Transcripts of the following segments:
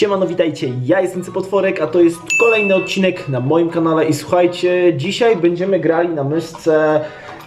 Siemano, witajcie, ja jestem Potworek, a to jest kolejny odcinek na moim kanale i słuchajcie, dzisiaj będziemy grali na myszce,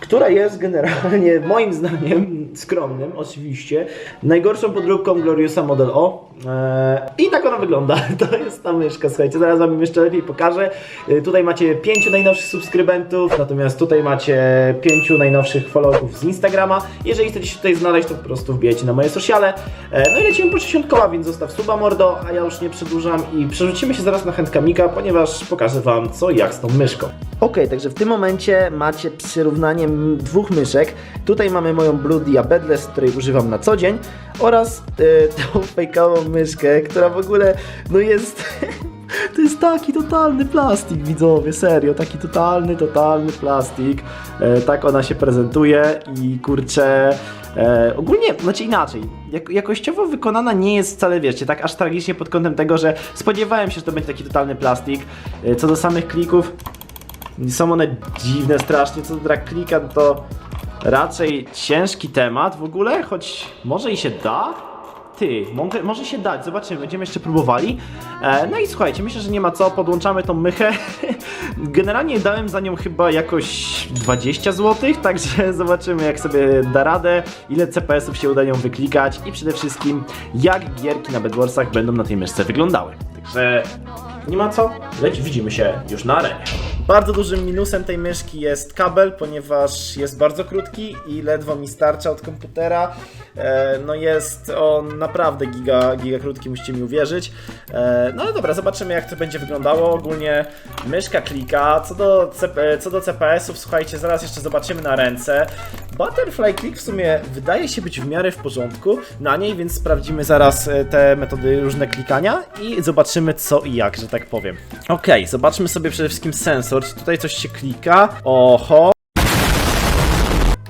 która jest generalnie, moim zdaniem, skromnym oczywiście, najgorszą podróbką Gloriusa Model O eee, i tak ona wygląda, to jest ta myszka, słuchajcie, zaraz wam jeszcze lepiej pokażę. E, Tutaj macie pięciu najnowszych subskrybentów, natomiast tutaj macie pięciu najnowszych followerów z Instagrama. Jeżeli chcecie się tutaj znaleźć, to po prostu wbijajcie na moje sociale. E, No i lecimy po 60 koła, więc zostaw suba mordo, a ja już nie przedłużam i przerzucimy się zaraz na chętkamika, ponieważ pokażę wam co i jak z tą myszką. Ok, także w tym momencie macie przyrównanie dwóch myszek. Tutaj mamy moją Blue Diabetes, której używam na co dzień oraz e, tą fejkową myszkę, która w ogóle no jest... To jest taki totalny plastik, widzowie, serio, taki totalny, totalny plastik. E, tak ona się prezentuje i kurczę. E, ogólnie, znaczy inaczej, jak, jakościowo wykonana nie jest wcale, wiecie, tak aż tragicznie pod kątem tego, że spodziewałem się, że to będzie taki totalny plastik. E, co do samych klików, są one dziwne strasznie, co do drag klika, no to raczej ciężki temat w ogóle, choć może i się da. Ty, może, może się dać, zobaczymy, będziemy jeszcze próbowali. E, no i słuchajcie, myślę, że nie ma co, podłączamy tą mychę. Generalnie dałem za nią chyba jakoś 20 zł, także zobaczymy jak sobie da radę, ile CPS-ów się uda nią wyklikać i przede wszystkim jak gierki na Bedwarsach będą na tej myszce wyglądały. Także nie ma co, leć, widzimy się już na arenie. Bardzo dużym minusem tej myszki jest kabel, ponieważ jest bardzo krótki i ledwo mi starcza od komputera. E, no jest on naprawdę giga, giga krótki, musicie mi uwierzyć. E, no ale dobra, zobaczymy jak to będzie wyglądało. Ogólnie myszka klika. Co do, co do CPS-ów, słuchajcie, zaraz jeszcze zobaczymy na ręce. Butterfly Click w sumie wydaje się być w miarę w porządku na niej, więc sprawdzimy zaraz e, te metody różne klikania i zobaczymy co i jak, że tak powiem. Okej, zobaczmy sobie przede wszystkim sensor. Czy tutaj coś się klika? Oho.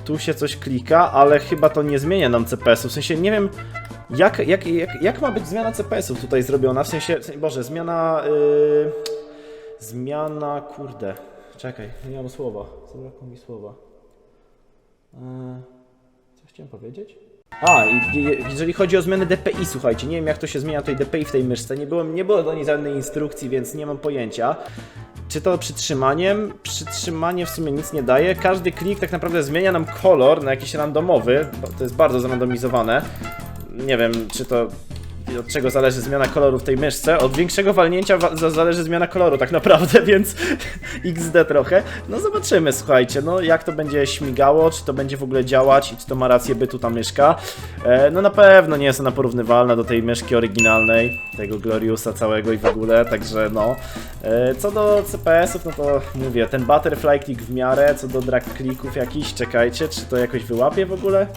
Tu się coś klika, ale chyba to nie zmienia nam CPS-u. W sensie nie wiem, jak, jak, jak, jak ma być zmiana CPS-ów tutaj zrobiona. W sensie, Boże, zmiana. Yy, zmiana. Kurde. Czekaj, nie mam słowa. Zabrakło mi słowa. Eee, co chciałem powiedzieć? A, jeżeli chodzi o zmianę DPI, słuchajcie, nie wiem jak to się zmienia tutaj DPI w tej myszce, nie, byłem, nie było do niej żadnej instrukcji, więc nie mam pojęcia. Czy to przytrzymaniem? Przytrzymanie w sumie nic nie daje. Każdy klik tak naprawdę zmienia nam kolor na jakiś randomowy, bo to jest bardzo zrandomizowane. Nie wiem, czy to od czego zależy zmiana koloru w tej myszce. Od większego walnięcia wa- za- zależy zmiana koloru tak naprawdę, więc XD trochę. No zobaczymy, słuchajcie, no jak to będzie śmigało, czy to będzie w ogóle działać i czy to ma rację bytu ta myszka. E, no na pewno nie jest ona porównywalna do tej myszki oryginalnej, tego Gloriusa całego i w ogóle, także no. E, co do CPS-ów, no to mówię, ten butterfly click w miarę, co do drag clicków jakiś, czekajcie, czy to jakoś wyłapie w ogóle?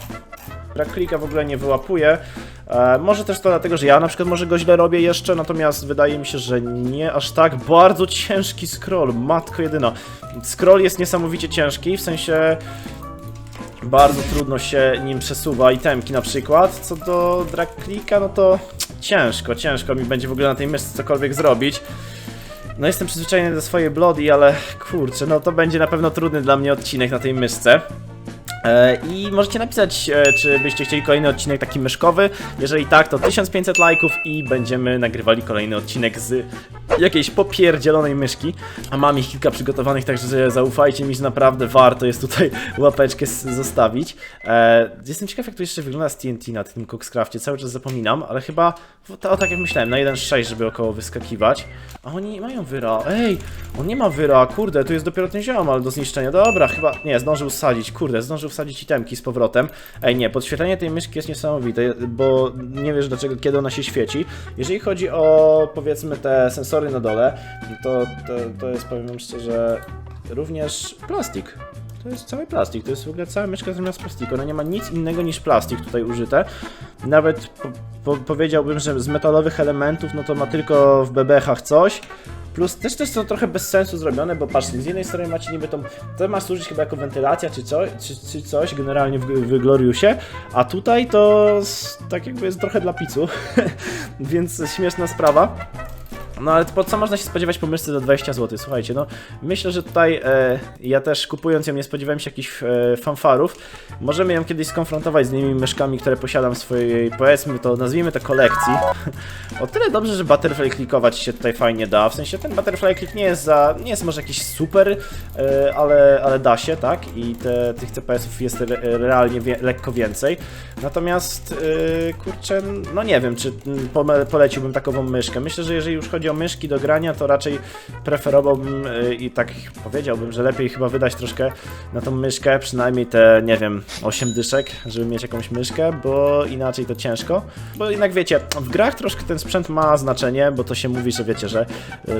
Drag clicka w ogóle nie wyłapuje. E, może też to dlatego, że ja na przykład może go źle robię jeszcze, natomiast wydaje mi się, że nie aż tak. Bardzo ciężki scroll, matko jedyna. Scroll jest niesamowicie ciężki, w sensie bardzo trudno się nim przesuwa itemki na przykład. Co do drag clicka, no to ciężko, ciężko mi będzie w ogóle na tej myszce cokolwiek zrobić. No jestem przyzwyczajony do swojej Bloody, ale kurczę, no to będzie na pewno trudny dla mnie odcinek na tej myszce. E, I możecie napisać, e, czy byście chcieli kolejny odcinek taki myszkowy. Jeżeli tak, to 1500 lajków i będziemy nagrywali kolejny odcinek z jakiejś popierdzielonej myszki. A mam ich kilka przygotowanych, także zaufajcie mi, że naprawdę warto jest tutaj łapeczkę zostawić. E, Jestem ciekaw, jak to jeszcze wygląda z TNT na tym Coxcrafcie. Cały czas zapominam, ale chyba to, tak jak myślałem, na 1.6, żeby około wyskakiwać. A oni nie mają wyra. Ej, on nie ma wyra, kurde, tu jest dopiero ten ziomal do zniszczenia. Dobra, chyba, nie, zdążył wsadzić, kurde, zdążył wsadzić itemki z powrotem. Ej, nie, podświetlenie tej myszki jest niesamowite, bo nie wiesz dlaczego, kiedy ona się świeci. Jeżeli chodzi o, powiedzmy, te sensory na dole, to, to, to jest, powiem szczerze, również plastik. To jest cały plastik, to jest w ogóle cała myszka zamiast plastiku. Ona nie ma nic innego niż plastik tutaj użyte. Nawet po, po, powiedziałbym, że z metalowych elementów, no to ma tylko w bebechach coś. Plus też też są trochę bez sensu zrobione, bo patrzcie, z jednej strony macie niby tą, to ma służyć chyba jako wentylacja czy, co, czy, czy coś generalnie w, w Gloriusie, a tutaj to tak jakby jest trochę dla picu, więc śmieszna sprawa. No ale po co można się spodziewać po myszce za 20 zł? Słuchajcie, no myślę, że tutaj e, ja też kupując ją nie spodziewałem się jakichś e, fanfarów. Możemy ją kiedyś skonfrontować z innymi myszkami, które posiadam w swojej, powiedzmy to, nazwijmy to kolekcji. o tyle dobrze, że Butterfly klikować się tutaj fajnie da. W sensie ten Butterfly klik nie jest za, nie jest może jakiś super, e, ale, ale da się, tak? I te, tych CPS-ów jest re, realnie wie, lekko więcej. Natomiast, e, kurczę, no nie wiem, czy poleciłbym takową myszkę. Myślę, że jeżeli już chodzi o myszki do grania, to raczej preferowałbym e, i tak powiedziałbym, że lepiej chyba wydać troszkę na tą myszkę, przynajmniej te, nie wiem, 8 dyszek, żeby mieć jakąś myszkę, bo inaczej to ciężko. Bo jednak wiecie, w grach troszkę ten sprzęt ma znaczenie, bo to się mówi, że wiecie, że,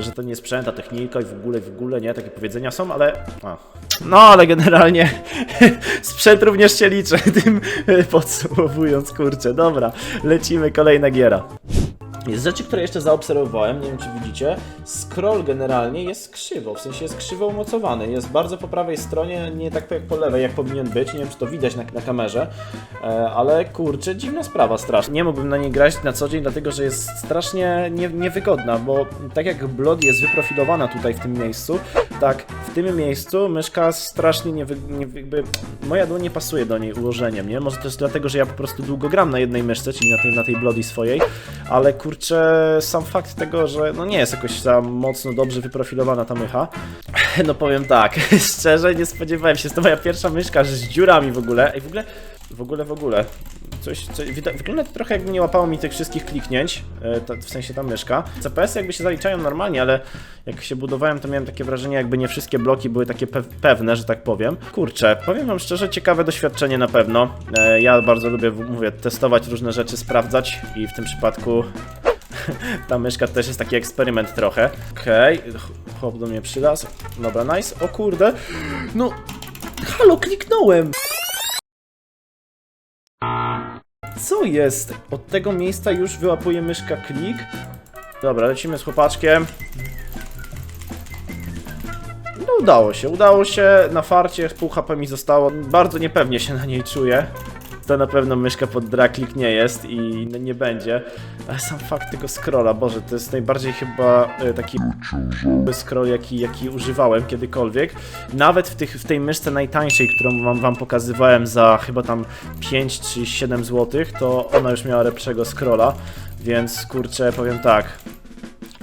że to nie sprzęt, a technika i w ogóle, w ogóle, nie, takie powiedzenia są, ale... A. No, ale generalnie sprzęt również się liczy, tym e, podsumowując, kurczę, dobra, lecimy, kolejna giera. Z rzeczy, które jeszcze zaobserwowałem, nie wiem czy widzicie, scroll generalnie jest krzywo, w sensie jest krzywo umocowany, jest bardzo po prawej stronie, nie tak jak po lewej, jak powinien być, nie wiem czy to widać na, na kamerze, e, ale kurczę, dziwna sprawa strasznie. Nie mógłbym na niej grać na co dzień, dlatego że jest strasznie nie, niewygodna, bo tak jak Blood jest wyprofilowana tutaj w tym miejscu, tak w tym miejscu myszka strasznie nie, wy, nie jakby, moja dłoń nie pasuje do niej ułożeniem, nie? Może też dlatego, że ja po prostu długo gram na jednej myszce, czyli na tej, na tej Bloody swojej, ale kurczę, sam fakt tego, że no nie jest jakoś za mocno dobrze wyprofilowana ta mycha. No powiem tak, szczerze nie spodziewałem się, jest to moja pierwsza myszka z dziurami w ogóle. I w ogóle, w ogóle, w ogóle. Coś, coś, wygląda to trochę jakby nie łapało mi tych wszystkich kliknięć, e, w sensie ta myszka. CPS jakby się zaliczają normalnie, ale jak się budowałem, to miałem takie wrażenie, jakby nie wszystkie bloki były takie pe pewne, że tak powiem. Kurczę, powiem wam szczerze, ciekawe doświadczenie na pewno. E, ja bardzo lubię, mówię, testować różne rzeczy, sprawdzać i w tym przypadku ta myszka też jest taki eksperyment trochę. Okej, ch- chłop do mnie przylazł. Dobra, nice. O kurde. No, halo, kliknąłem. Co jest? Od tego miejsca już wyłapuje myszka klik. Dobra, lecimy z chłopaczkiem. No udało się, udało się, na farcie pół HP mi zostało, bardzo niepewnie się na niej czuję. To na pewno myszka pod draklik nie jest i nie będzie. Ale sam fakt tego scrolla, Boże, to jest najbardziej chyba e, taki scroll, jaki, jaki używałem kiedykolwiek. Nawet w, tych, w tej myszce najtańszej, którą wam, wam pokazywałem za chyba tam 5 czy 7 zł, to ona już miała lepszego scrolla, więc kurczę, powiem tak,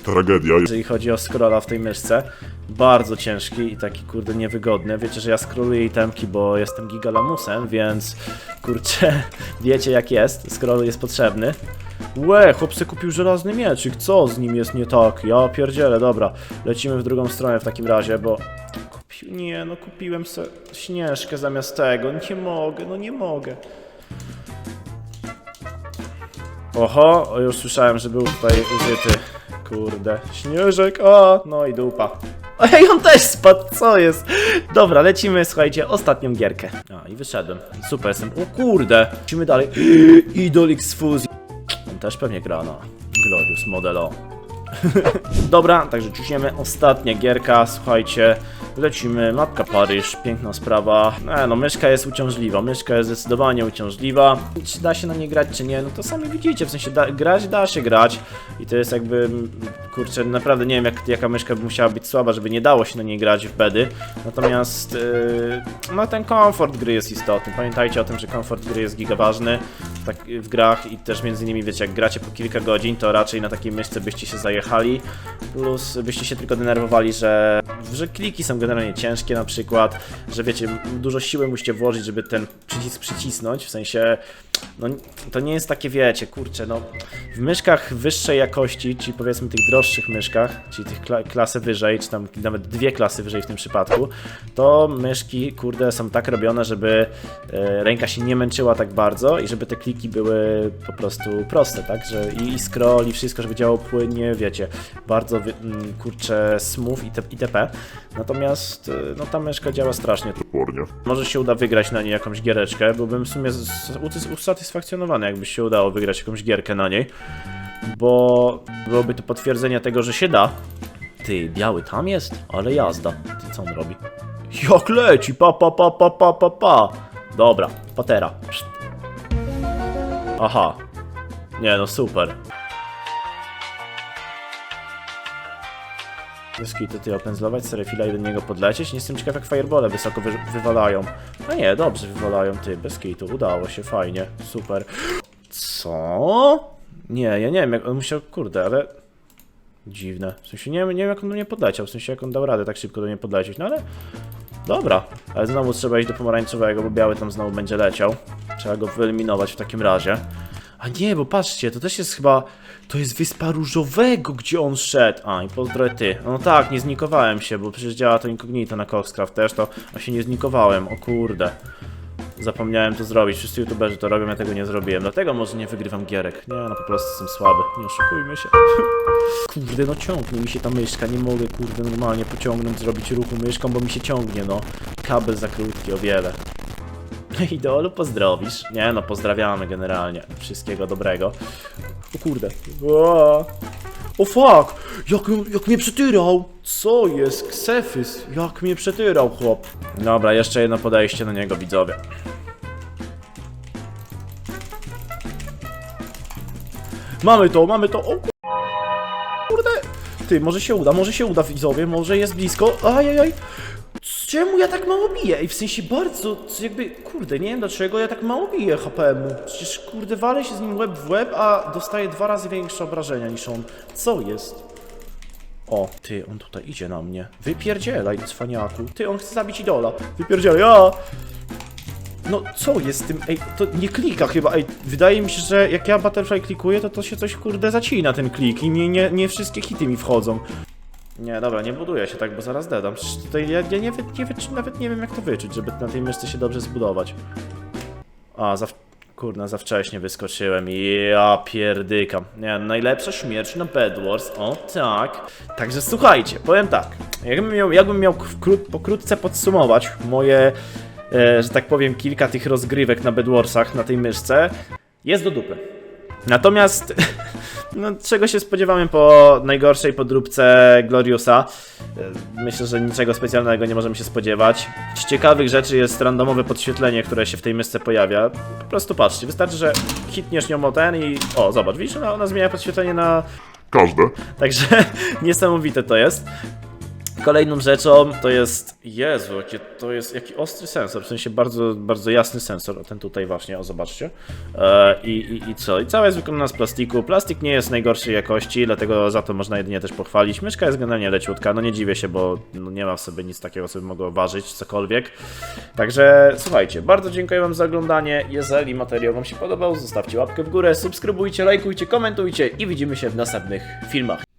Tragedia. jeżeli chodzi o scrolla w tej myszce. Bardzo ciężki i taki kurde niewygodny. Wiecie, że ja scrolluję itemki, bo jestem gigalamusem, więc kurczę, wiecie jak jest. Scroll jest potrzebny. Łe, chłopcy kupił żelazny mieczyk, co z nim jest nie tak? Ja pierdzielę, dobra. Lecimy w drugą stronę w takim razie, bo... Kupił... Nie, no kupiłem se śnieżkę zamiast tego. Nie mogę, no nie mogę. Oho, już słyszałem, że był tutaj użyty. Kurde, śnieżek, o, no i dupa. Ej, on też spadł, co jest? Dobra, lecimy, słuchajcie, ostatnią gierkę. A, i wyszedłem. Super, jestem. O kurde, lecimy dalej. Idol X Fuzji. On też pewnie gra na Glorious Modelo. Dobra, także ciśniemy ostatnia gierka, słuchajcie, lecimy, Matka Paryż, piękna sprawa, e, no myszka jest uciążliwa, myszka jest zdecydowanie uciążliwa, czy da się na nie grać, czy nie, no to sami widzicie, w sensie da, grać da się grać. I to jest jakby, kurczę, naprawdę nie wiem jak, jaka myszka by musiała być słaba, żeby nie dało się na niej grać w bedy, natomiast, yy, no ten komfort gry jest istotny, pamiętajcie o tym, że komfort gry jest giga ważny tak, w grach i też między innymi, wiecie, jak gracie po kilka godzin, to raczej na takiej myszce byście się zajechali, plus byście się tylko denerwowali, że, że kliki są generalnie ciężkie na przykład, że wiecie, dużo siły musicie włożyć, żeby ten przycisk przycisnąć, w sensie, no to nie jest takie, wiecie, kurczę, no w myszkach wyższej jakości, czyli powiedzmy tych droższych myszkach, czyli tych kla klasy wyżej, czy tam nawet dwie klasy wyżej w tym przypadku, to myszki, kurde, są tak robione, żeby e, ręka się nie męczyła tak bardzo i żeby te kliki były po prostu proste, tak, że i, i scroll i wszystko, żeby działało płynnie, wiecie, bardzo, wy- m, kurczę, smooth itp. Natomiast, e, no ta myszka działa strasznie Może się uda wygrać na niej jakąś giereczkę, byłbym w sumie usatysfakcjonowany, jakby się udało wygrać jakąś gierkę na niej, bo byłoby to potwierdzenie tego, że się da. Ty, biały tam jest? Ale jazda. Ty, co on robi? Jak leci, pa, pa, pa, pa, pa, pa, pa. Dobra, patera. Aha. Nie no, super. Wyskity, ty opędzlować serefila i do niego podlecieć. Nie jestem ciekaw jak firebole wysoko wy wywalają. A nie, dobrze wywalają, ty, bez kitu. Udało się, fajnie, super. Co? Nie, ja nie wiem, jak on musiał, kurde, ale... Dziwne. W sensie nie, nie wiem jak on do mnie podleciał, w sensie jak on dał radę tak szybko do mnie podlecieć, no ale... Dobra, ale znowu trzeba iść do pomarańczowego, bo biały tam znowu będzie leciał. Trzeba go wyeliminować w takim razie. A nie, bo patrzcie, to też jest chyba... To jest Wyspa Różowego, gdzie on szedł. A, i pozdro ty. No tak, nie znikowałem się, bo przecież działa to incognito na Coxcraft też, to a się nie znikowałem, o kurde. Zapomniałem to zrobić, wszyscy youtuberzy to robią, ja tego nie zrobiłem, dlatego może nie wygrywam gierek. Nie, no po prostu jestem słaby, nie oszukujmy się. Kurde, no ciągnie mi się ta myszka, nie mogę kurde normalnie pociągnąć, zrobić ruchu myszką, bo mi się ciągnie, no. Kabel za krótki, o wiele. Idolu, pozdrowisz. Nie no, pozdrawiamy generalnie. Wszystkiego dobrego. O kurde. O, o fuck! Jak, jak mnie przetyrał! Co jest? Ksefys! Jak mnie przetyrał, chłop. Dobra, jeszcze jedno podejście do niego, widzowie. Mamy to, mamy to! O kurde! Ty, może się uda, może się uda, widzowie, może jest blisko. Ajajaj! Czemu ja tak mało biję? I w sensie bardzo, jakby, kurde, nie wiem dlaczego ja tak mało biję HP-mu. Przecież, kurde, walę się z nim łeb w łeb, a dostaję dwa razy większe obrażenia niż on. Co jest? O, ty, on tutaj idzie na mnie. Wypierdzielaj, cwaniaku. Ty, on chce zabić idola. Wypierdzielaj, ja! No, co jest z tym? Ej, to nie klika chyba. Ej, wydaje mi się, że jak ja Butterfly klikuję, to to się coś, kurde, zacina ten klik i nie, nie, nie wszystkie hity mi wchodzą. Nie, dobra, nie buduję się tak, bo zaraz dedam. Tutaj ja, ja nie, wy, nie nawet nie wiem jak to wyczuć, żeby na tej myszce się dobrze zbudować. A, za... Kurna, za wcześnie wyskoczyłem. Ja pierdykam. Nie, najlepsza śmierć na Bedwars. O, tak. Także słuchajcie, powiem tak. Jakbym miał, jakbym miał wkró- pokrótce podsumować moje, e, że tak powiem, kilka tych rozgrywek na Bedwarsach na tej myszce, jest do dupy. Natomiast, no, czego się spodziewamy po najgorszej podróbce Gloriusa? Myślę, że niczego specjalnego nie możemy się spodziewać. Z ciekawych rzeczy jest randomowe podświetlenie, które się w tej mysce pojawia. Po prostu patrzcie, wystarczy, że hitniesz nią o ten i... O, zobacz, widzisz, ona, ona zmienia podświetlenie na Każde. Także niesamowite to jest. Kolejną rzeczą to jest. Jezu, jakie to jest. Jaki ostry sensor, w sensie bardzo, bardzo jasny sensor. Ten tutaj właśnie, o zobaczcie. E, i, i, I co? I cała jest wykonana z plastiku. Plastik nie jest najgorszej jakości, dlatego za to można jedynie też pochwalić. Myszka jest generalnie leciutka, no nie dziwię się, bo no, nie ma w sobie nic takiego, co by mogło ważyć, cokolwiek. Także słuchajcie, bardzo dziękuję Wam za oglądanie. Jeżeli materiał Wam się podobał, zostawcie łapkę w górę, subskrybujcie, lajkujcie, komentujcie i widzimy się w następnych filmach.